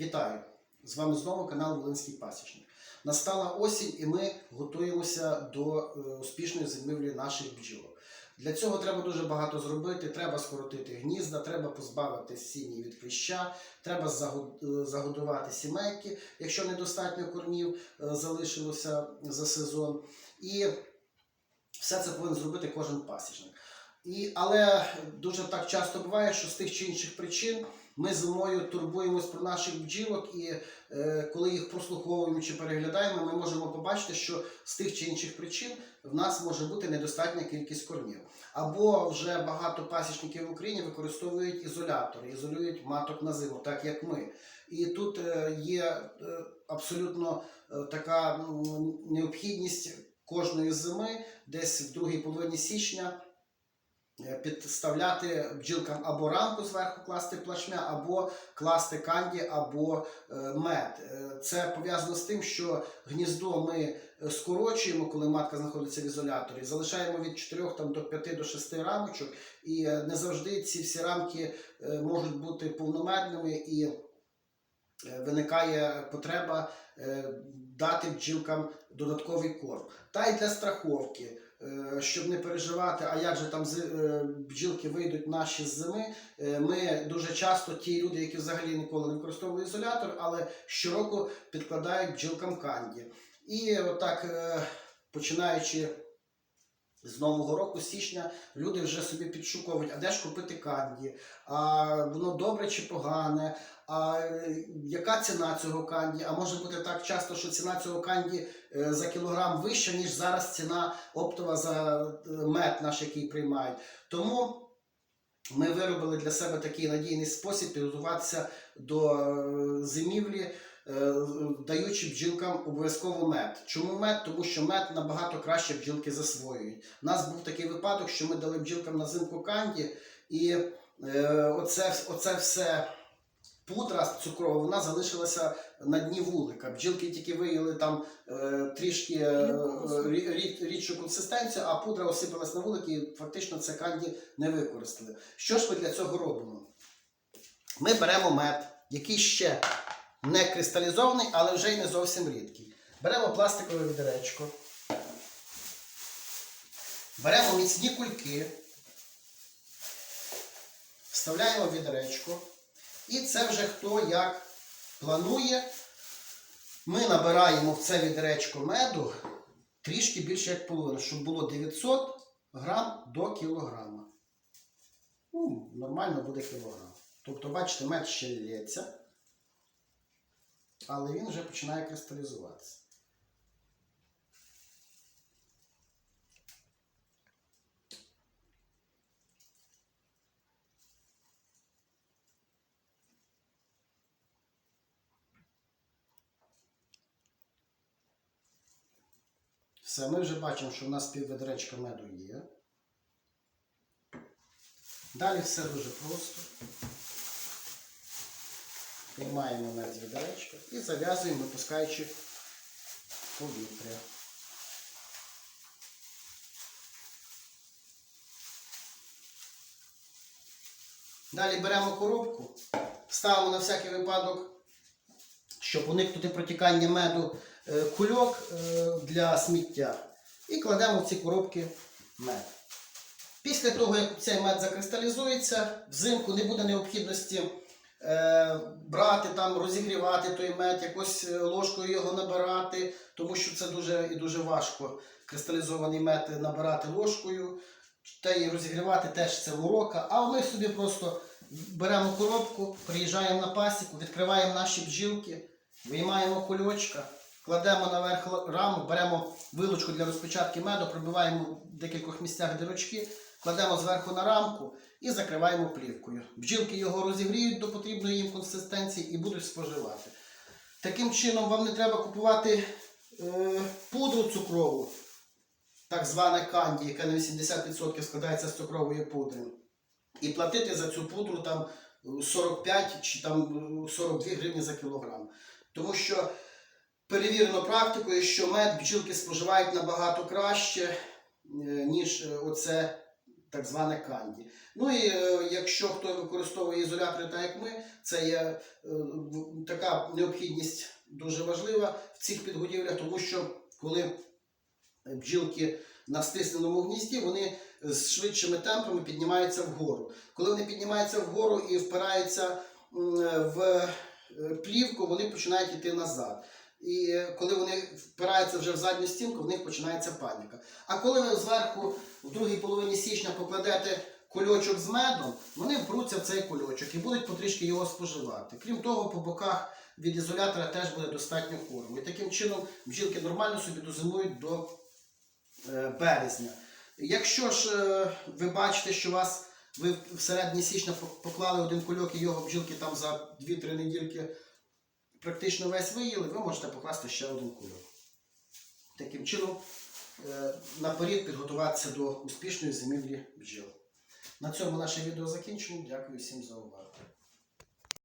Вітаю! З вами знову канал Волинський Пасічник. Настала осінь і ми готуємося до е, успішної зимівлі наших бджілок. Для цього треба дуже багато зробити. Треба скоротити гнізда, треба позбавити сім'ї від кліща, треба е, загодувати сімейки, якщо недостатньо кормів е, залишилося за сезон. І все це повинен зробити кожен пасічник. І, але дуже так часто буває, що з тих чи інших причин ми зимою турбуємось про наших бджілок, і е, коли їх прослуховуємо чи переглядаємо, ми можемо побачити, що з тих чи інших причин в нас може бути недостатня кількість кормів. Або вже багато пасічників в Україні використовують ізолятори, ізолюють маток на зиму, так як ми. І тут е, є е, абсолютно е, така необхідність кожної зими, десь в другій половині січня підставляти бджілкам або рамку зверху класти плашмя, або класти канді, або е, мед. Е, Це пов'язано з тим, що гніздо ми е, скорочуємо, коли матка знаходиться в ізоляторі, залишаємо від 4 там, до 5 до 6 рамочок, і е, не завжди ці всі рамки е, можуть бути повномедними і е, виникає потреба е, дати бджілкам додатковий корм. Та й для страховки, е, щоб не переживати, а як же там е, бджілки вийдуть наші з зими. е, Ми дуже часто ті люди, які взагалі ніколи не використовували ізолятор, але щороку підкладають бджілкам канді. І отак, е, починаючи з нового року, січня, люди вже собі підшуковують, а де ж купити канді, а воно добре чи погане, а яка ціна цього канді? А може бути так часто, що ціна цього канді е, за кілограм вища, ніж зараз ціна оптова за е, мед наш, який приймають. Тому ми виробили для себе такий надійний спосіб підготуватися до е, зимівлі, даючи бджілкам обов'язково мед. Чому мед? Тому що мед набагато краще бджілки засвоюють. У нас був такий випадок, що ми дали бджілкам на зимку канді, і е, оце, оце все пудра цукрова, вона залишилася на дні вулика. Бджілки тільки виїли там е, трішки е, рі- рі- рідшу консистенцію, а пудра осипалась на вулик і фактично це канді не використали. Що ж ми для цього робимо? Ми беремо мед, який ще не кристалізований, але вже й не зовсім рідкий. Беремо пластикове відеречко, беремо міцні кульки, вставляємо відеречко. І це вже хто як планує. Ми набираємо в це відеречко меду трішки більше як половину, щоб було 900 грам до кілограма. Ну, нормально буде кілограм. Тобто, бачите, мед ще лється, але він вже починає кристалізуватися. Все, ми вже бачимо, що в нас півведеречка меду є. Далі все дуже просто. Приймаємо мед з відеречка і зав'язуємо, випускаючи повітря. Далі беремо коробку, ставимо на всякий випадок, щоб уникнути протікання меду, е, кульок е, для сміття. І кладемо в ці коробки мед. Після того, як цей мед закристалізується, взимку не буде необхідності брати, там, розігрівати той мед, якось е, ложкою його набирати, тому що це дуже і дуже важко кристалізований мед набирати ложкою. Та й розігрівати теж це урока. А ми собі просто беремо коробку, приїжджаємо на пасіку, відкриваємо наші бджілки, виймаємо кульочка, кладемо наверх раму, беремо вилочку для розпечатки меду, пробиваємо в декількох місцях дирочки, кладемо зверху на рамку і закриваємо плівкою. Бджілки його розігріють до потрібної їм консистенції і будуть споживати. Таким чином, вам не треба купувати е, пудру цукрову, так зване канді, яке на 80% складається з цукрової пудри. І платити за цю пудру там е, 45 чи там е, 42 гривні за кілограм. Тому що перевірено практикою, що мед бджілки споживають набагато краще, е, ніж е, оце так зване канді. Ну і е, якщо хто використовує ізолятори, так як ми, це є е, така необхідність дуже важлива в цих підгодівлях, тому що коли бджілки на стисненому гнізді, вони з швидшими темпами піднімаються вгору. Коли вони піднімаються вгору і впираються в е, плівку, вони починають йти назад. І е, коли вони впираються вже в задню стінку, в них починається паніка. А коли ви зверху в другій половині січня покладете кульочок з медом, вони впруться в цей кульочок і будуть потрішки його споживати. Крім того, по боках від ізолятора теж буде достатньо корму. І таким чином бджілки нормально собі дозимують до е, березня. Якщо ж е, ви бачите, що вас ви в середині січня поклали один кульок і його бджілки там за 2-3 недільки практично весь виїли, ви можете покласти ще один кульок. Таким чином, е, наперед підготуватися до успішної зимівлі бджіл. На цьому наше відео закінчено. Дякую всім за увагу.